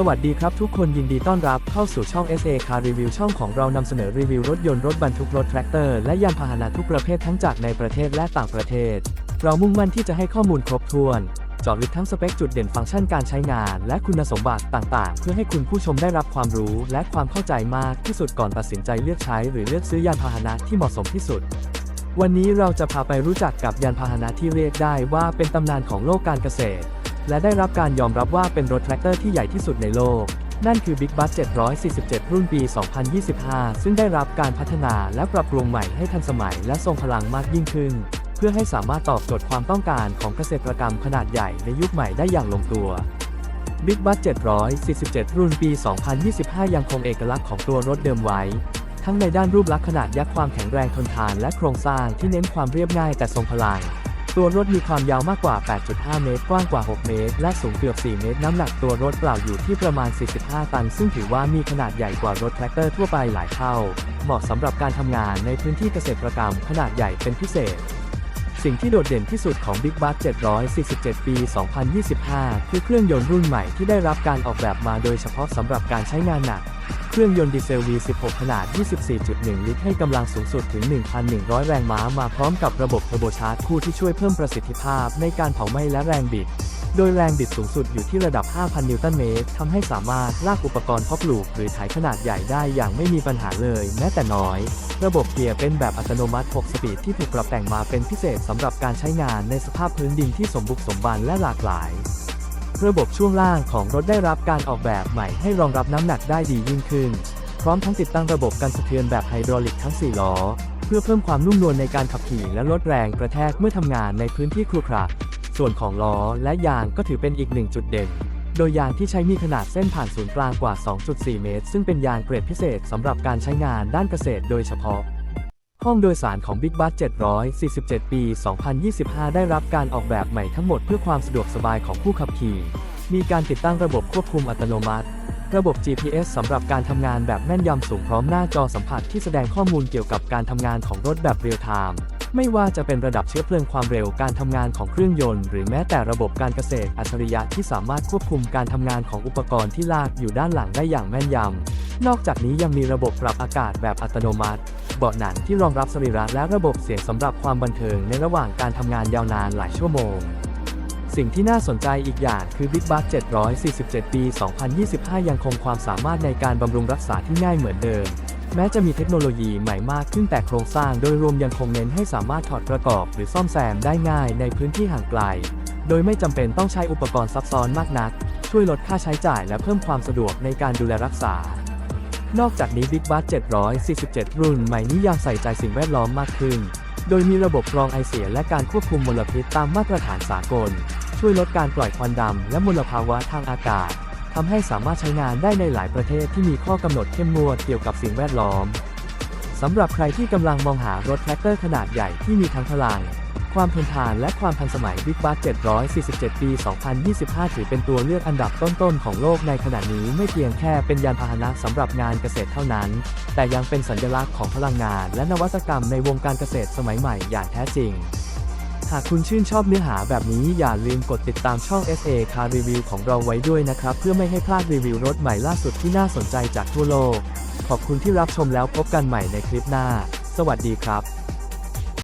สวัสดีครับทุกคนยินดีต้อนรับเข้าสู่ช่อง SA Car Review ช่องของเรานำเสนอรีวิวรถยนต์รถบรรทุกรถแทรกเตอร์ และยานพาหนะทุกประเภททั้งจากในประเทศและต่างประเทศ เรามุ่งมั่นที่จะให้ข้อมูลครบถ้วนเจาะลึกทั้งสเปคจุดเด่นฟังก์ชันการใช้งาน และคุณสมบัติต่างๆ เพื่อให้คุณผู้ชมได้รับความรู้ และความเข้าใจมากที่สุดก่อนตัดสินใจเลือกใช้ หรือเลือกซื้อยานพาหนะที่เหมาะสมที่สุด วันนี้เราจะพาไปรู้จักกับยานพาหนะที่เรียกได้ว่าเป็นตำนานของโลกการเกษตร และได้รับการยอมรับว่าเป็นรถแทรกเตอร์ที่ใหญ่ที่สุดในโลก นั่นคือ Big Bus 747 รุ่นปี 2025 ซึ่งได้รับการพัฒนาและปรับปรุงใหม่ให้ทันสมัยและทรงพลังมากยิ่งขึ้น เพื่อให้สามารถตอบโจทย์ความต้องการของเกษตรกรรมขนาดใหญ่ในยุคใหม่ได้อย่างลงตัว Big Bus 747 รุ่นปี 2025 ยังคงเอกลักษณ์ของตัวรถเดิมไว้ ทั้งในด้านรูปลักษณ์ขนาดยักษ์ความแข็งแรงทนทานและโครงสร้างที่เน้นความเรียบง่ายแต่ทรงพลัง ตัวรถมีความยาวมากกว่า 8.5 เมตร กว้างกว่า 6 เมตร และสูงเกือบ 4 เมตร น้ำหนักตัวรถเปล่าอยู่ที่ประมาณ 45 ตัน ซึ่งถือว่ามีขนาดใหญ่กว่ารถแทรกเตอร์ทั่วไปหลายเท่า เหมาะสำหรับการทำงานในพื้นที่เกษตรกรรมขนาดใหญ่เป็นพิเศษ สิ่งที่โดดเด่นที่สุดของ Big Bus 747 ปี 2025 คือเครื่องยนต์รุ่นใหม่ที่ได้รับการออกแบบมาโดยเฉพาะสำหรับการใช้งานหนัก เครื่องยนต์ดีเซล V16 ขนาด 24.1 ลิตรให้กำลังสูงสุดถึง 1,100 แรงม้ามาพร้อมกับระบบเทอร์โบชาร์จคู่ที่ช่วยเพิ่มประสิทธิภาพในการเผาไหม้และแรงบิด โดยแรงบิดสูงสุดอยู่ที่ระดับ 5,000 นิวตันเมตรทำให้สามารถลากอุปกรณ์เพาะปลูกหรือไถขนาดใหญ่ได้อย่างไม่มีปัญหาเลยแม้แต่น้อย ระบบเกียร์เป็นแบบอัตโนมัติ 6 สปีดที่ถูกปรับแต่งมาเป็นพิเศษสำหรับการใช้งานในสภาพพื้นดินที่สมบุกสมบันและหลากหลาย ระบบช่วงล่างของรถได้รับการออกแบบใหม่ให้รองรับน้ำหนักได้ดียิ่งขึ้น พร้อมทั้งติดตั้งระบบกันสะเทือนแบบไฮดรอลิกทั้ง 4 ล้อ เพื่อเพิ่มความนุ่มนวลในการขับขี่และลดแรงกระแทกเมื่อทำงานในพื้นที่ครุขระส่วนของล้อและยางก็ถือเป็นอีกหนึ่งจุดเด่น โดยยางที่ใช้มีขนาดเส้นผ่านศูนย์กลางกว่า 2.4 เมตร ซึ่งเป็นยางเกรดพิเศษสำหรับการใช้งานด้านเกษตรโดยเฉพาะ ห้องโดยสารของ Big Bus 747 ปี 2025 ได้รับการออกแบบใหม่ทั้งหมดเพื่อความสะดวกสบายของผู้ขับขี่ มีการติดตั้งระบบควบคุมอัตโนมัติ ระบบ GPS สำหรับการทำงานแบบแม่นยำสูงพร้อมหน้าจอสัมผัสที่แสดงข้อมูลเกี่ยวกับการทำงานของรถแบบเรียลไทม์ ไม่ว่าจะเป็นระดับเชื้อเพลิงความเร็วการทำงานของเครื่องยนต์ หรือแม้แต่ระบบการเกษตรอัจฉริยะที่สามารถควบคุมการทำงานของอุปกรณ์ที่ลากอยู่ด้านหลังได้อย่างแม่นยำ นอกจากนี้ยังมีระบบปรับอากาศแบบอัตโนมัติ เบาะหนังที่รองรับสรีระและระบบเสียงสำหรับความบันเทิงในระหว่างการทำงานยาวนานหลายชั่วโมง สิ่งที่น่าสนใจอีกอย่างคือ Big Bus 747 ปี 2025 ยังคงความสามารถในการบำรุงรักษาที่ง่ายเหมือนเดิม แม้จะมีเทคโนโลยีใหม่มากขึ้นแต่โครงสร้างโดยรวมยังคงเน้นให้สามารถถอดประกอบ หรือซ่อมแซมได้ง่ายในพื้นที่ห่างไกล โดยไม่จำเป็นต้องใช้อุปกรณ์ซับซ้อนมากนัก ช่วยลดค่าใช้จ่ายและเพิ่มความสะดวกในการดูแลรักษา นอกจากนี้ Big Bus 747 รุ่นใหม่นี้ยังใส่ใจสิ่งแวดล้อมมากขึ้น โดยมีระบบกรองไอเสียและการควบคุมมลพิษตามมาตรฐานสากล ช่วยลดการปล่อยควันดำและมลภาวะทางอากาศทำให้สามารถใช้งานได้ในหลายประเทศที่มีข้อกำหนดเข้มงวดเกี่ยวกับสิ่งแวดล้อมสำหรับใครที่กำลังมองหารถแทรกเตอร์ขนาดใหญ่ที่มีทั้งพลัง ความทนทานและความทันสมัย Big b u 747 ปี 2025 ถือเป็นตัวเลือกอันดับต้นๆของโลกในขณะนี้ไม่เพียงแค่เป็นยานพาหนะสำหรับงานเกษตรเท่านั้น แต่ยังเป็นสัญลักษณ์ของพลังงาน และนวัตกรรมในวงการเกษตรสมัยใหม่อย่างแท้จริงหากคุณชื่นชอบเนื้อหาแบบนี้อย่าลืมกดติดตามช่อง SA Car Review ของเราไว้ด้วยนะครับ เพื่อไม่ให้พลาดรีวิวรถใหม่ล่าสุดที่น่าสนใจจากทั่วโลก ขอบคุณที่รับชมแล้วพบกันใหม่ในคลิปหน้า สวัสดีครับ